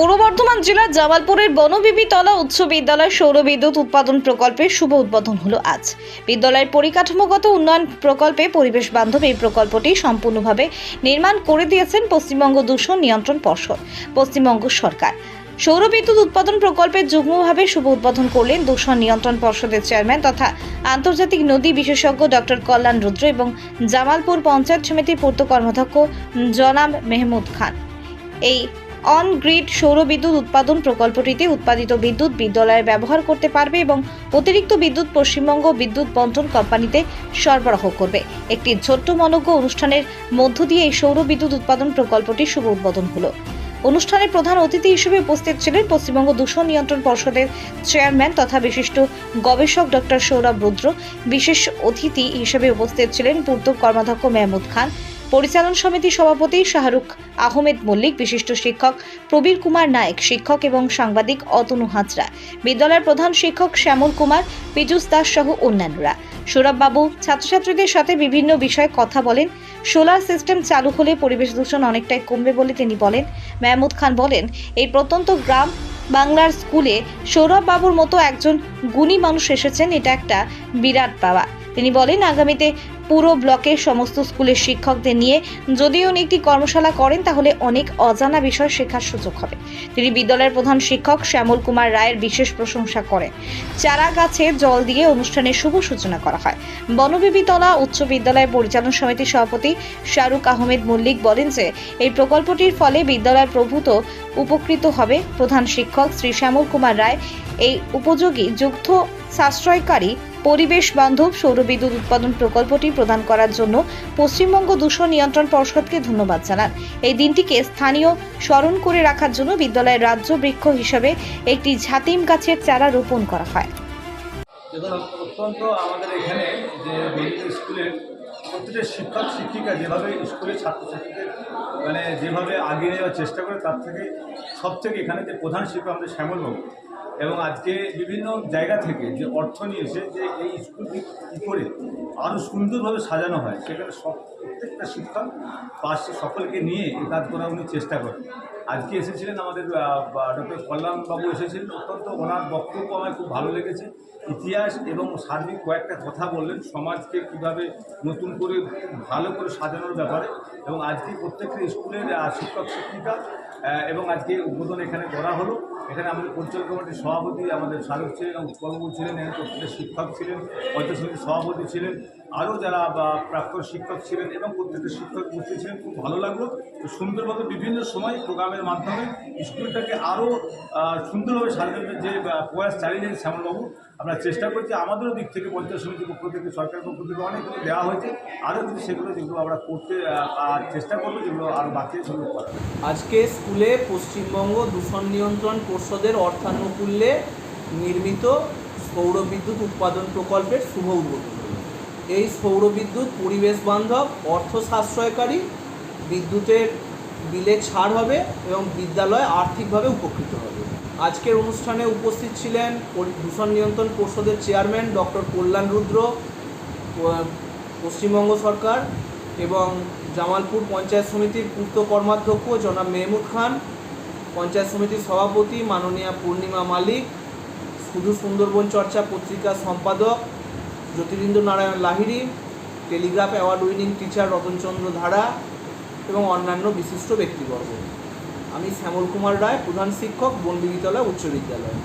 পূর্ব বর্ধমান জেলার জামালপুরের বনবিবিতলা উচ্চ বিদ্যালয় সৌর বিদ্যুৎ উৎপাদন প্রকল্পের শুভ উদ্বোধন হলো আজ। বিদ্যালয়ের পরিকাঠামোগত উন্নয়ন প্রকল্পে পরিবেশ বান্ধব এই প্রকল্পটি সম্পূর্ণভাবে নির্মাণ করে দিয়েছেন পশ্চিমবঙ্গ দূষণ নিয়ন্ত্রণ পর্ষদ, পশ্চিমবঙ্গ সরকার। সৌর বিদ্যুৎ উৎপাদন প্রকল্পের যুগ্মভাবে শুভ উদ্বোধন করলেন দূষণ নিয়ন্ত্রণ পর্ষদের চেয়ারম্যান তথা আন্তর্জাতিক নদী বিশেষজ্ঞ ডক্টর কল্যাণ রুদ্র এবং জামালপুর পঞ্চায়েত সমিতির পূর্ত কর্মাধ্যক্ষ জনাব মেহমুদ খান। এই অন গ্রিড সৌর বিদ্যুৎ উৎপাদন প্রকল্পটিতে উৎপাদিত বিদ্যুৎ বিদ্যালয়ে ব্যবহার করতে পারবে এবং অতিরিক্ত বিদ্যুৎ পশ্চিমবঙ্গ বিদ্যুৎ বন্টন কোম্পানিতে সরবরাহ করবে। একটি ছোট্ট মনজ্ঞ অনুষ্ঠানের মধ্য দিয়ে এই সৌর বিদ্যুৎ উৎপাদন প্রকল্পটি শুভ উদ্বোধন হলো। অনুষ্ঠানে প্রধান অতিথি হিসেবে উপস্থিত ছিলেন পশ্চিমবঙ্গ দূষণ নিয়ন্ত্রণ পর্ষদের চেয়ারম্যান তথা বিশিষ্ট গবেষক ডক্টর সৌরভ রুদ্র। বিশেষ অতিথি হিসেবে উপস্থিত ছিলেন পূর্ত কর্মাধ্যক্ষ মেহমুদ খান পরিচালন সমিতির সভাপতি শাহরুখ আহমেদ মল্লিক, বিশিষ্ট শিক্ষক প্রবীর কুমার নায়েক, শিক্ষক এবং সাংবাদিক অতনু হাজরা, বিদ্যালয়ের প্রধান শিক্ষক শ্যামল কুমার, পীযুষ দাস সহ অন্যান্যরা। সৌরভবাবু, ছাত্রছাত্রীদের সাথে বিভিন্ন বিষয়ে কথা বলেন। সোলার সিস্টেম চালু হলে পরিবেশ দূষণ অনেকটাই কমবে বলে তিনি বলেন। মেহমুদ খান বলেন, এই প্রত্যন্ত গ্রাম বাংলার স্কুলে সৌরভ বাবুর মতো একজন গুণী মানুষ এসেছেন, এটা একটা বিরাট পাওয়া। তিনি বলেন, আগামীতে পুরো ব্লকের সমস্ত স্কুলের শিক্ষকদের নিয়ে। যদি উনি একটি কর্মশালা করেন, তাহলে অনেক অজানা বিষয় শেখার সুযোগ হবে। তিনি বিদ্যালয়ের প্রধান শিক্ষক শ্যামল কুমার রায়ের বিশেষ প্রশংসা করেন। চারা গাছে জল দিয়ে অনুষ্ঠানের শুভ সূচনা করা হয়। বনবিবিতলা উচ্চ বিদ্যালয় পরিচালন সমিতির সভাপতি শাহরুখ আহমেদ মল্লিক বলেন যে, এই প্রকল্পটির ফলে বিদ্যালয় প্রভূত উপকৃত হবে প্রধান শিক্ষক শ্রী শ্যামল কুমার রায়। এই উপযোগী যুক্ত সাশ্রয়কারী পরিবেশ বান্ধব সৌরবিদ্যুৎ উৎপাদন প্রকল্পটি প্রদান করার জন্য পশ্চিমবঙ্গ দূষণ নিয়ন্ত্রণ পর্ষদকে ধন্যবাদ জানান। এই দিনটিকে স্থানীয় স্মরণ করে রাখার জন্য বিদ্যালয়ের রাজ্য বৃক্ষ হিসেবে একটি ঝাতিম গাছের চারা রোপণ করা হয়। অত্যন্ত আমাদের এখানে যে স্কুলের প্রত্যেকটা শিক্ষক, শিক্ষিকা যেভাবে স্কুলের ছাত্রছাত্রীদের মানে যেভাবে আগিয়ে নেওয়ার চেষ্টা করে, তার থেকে সব থেকে এখানে যে প্রধান শিক্ষক আমাদের শ্যামলবাবু এবং আজকে বিভিন্ন জায়গা থেকে যে অর্থ নিয়ে এসে যে এই স্কুলটি কী করে আরও সুন্দরভাবে সাজানো হয়, সেখানে সব প্রত্যেকটা শিক্ষক পাশে সকলকে নিয়ে কাজ করার উনি চেষ্টা করেন আজকে এসেছিলেন আমাদের ডক্টর কল্যাণবাবু এসেছিলেন, অত্যন্ত ওনার বক্তব্য আমার খুব ভালো লেগেছে। ইতিহাস এবং সার্বিক কয়েকটা কথা বললেন, সমাজকে কীভাবে নতুন করে, ভালো করে সাজানোর ব্যাপারে। এবং আজকে প্রত্যেকটা স্কুলের শিক্ষক শিক্ষিকা এবং আজকে উদ্বোধন এখানে করা হলো। এখানে আমাদের পরিচালক কমিটির সভাপতি আমাদের শাহরুখ ছিলেন এবং উৎপলবাবু ছিলেন, এখানে প্রত্যেকটা শিক্ষক ছিলেন, পঞ্চায়েত সভাপতি ছিলেন, আরও যারা প্রাক্তন শিক্ষক ছিলেন এবং প্রত্যেকটা শিক্ষক উপস্থিত ছিলেন, খুব ভালো লাগল। তো সুন্দরভাবে বিভিন্ন সময় প্রোগ্রামের মাধ্যমে স্কুলটাকে আরও সুন্দরভাবে সাজানোর যে প্রয়াস চালিয়ে যাচ্ছেন শ্যামলবাবু, আমরা চেষ্টা করছি। আমাদেরও দিক থেকে পঞ্চায়েত সমিতির পক্ষ থেকে, সরকারের পক্ষ থেকে অনেক কিছু দেওয়া হয়েছে। আরও কিছু সেগুলো যেগুলো আমরা করতে চেষ্টা করব, যেগুলো আরও বাকি আজকে স্কুলে পশ্চিমবঙ্গ দূষণ নিয়ন্ত্রণ পর্ষদের অর্থানুকূল্যে নির্মিত সৌর বিদ্যুৎ উৎপাদন প্রকল্পের শুভ উদ্বোধন। এই সৌর বিদ্যুৎ পরিবেশ বান্ধব, অর্থ সাশ্রয়কারী, বিদ্যুতের বিলে ছাড় হবে এবং বিদ্যালয় আর্থিকভাবে উপকৃত হবে। আজকের অনুষ্ঠানে উপস্থিত ছিলেন দূষণ নিয়ন্ত্রণ পর্ষদের চেয়ারম্যান ডক্টর কল্যাণ রুদ্র পশ্চিমবঙ্গ সরকার এবং জামালপুর পঞ্চায়েত সমিতির পূর্ত কর্মাধ্যক্ষ জনাব মেহমুদ খান পঞ্চায়েত সমিতির সভাপতি, মাননীয়া পূর্ণিমা মালিক, শুধু সুন্দরবন চর্চা পত্রিকার সম্পাদক, Jyotirindra Narayan Lahiri, Telegraph award winning teacher Ratanchandra Dhara এবং অন্যান্য বিশিষ্ট ব্যক্তিবর্গ। আমি শ্যামল কুমার রায়, প্রধান শিক্ষক বন্দিবিদ্যালয় উচ্চ বিদ্যালয়।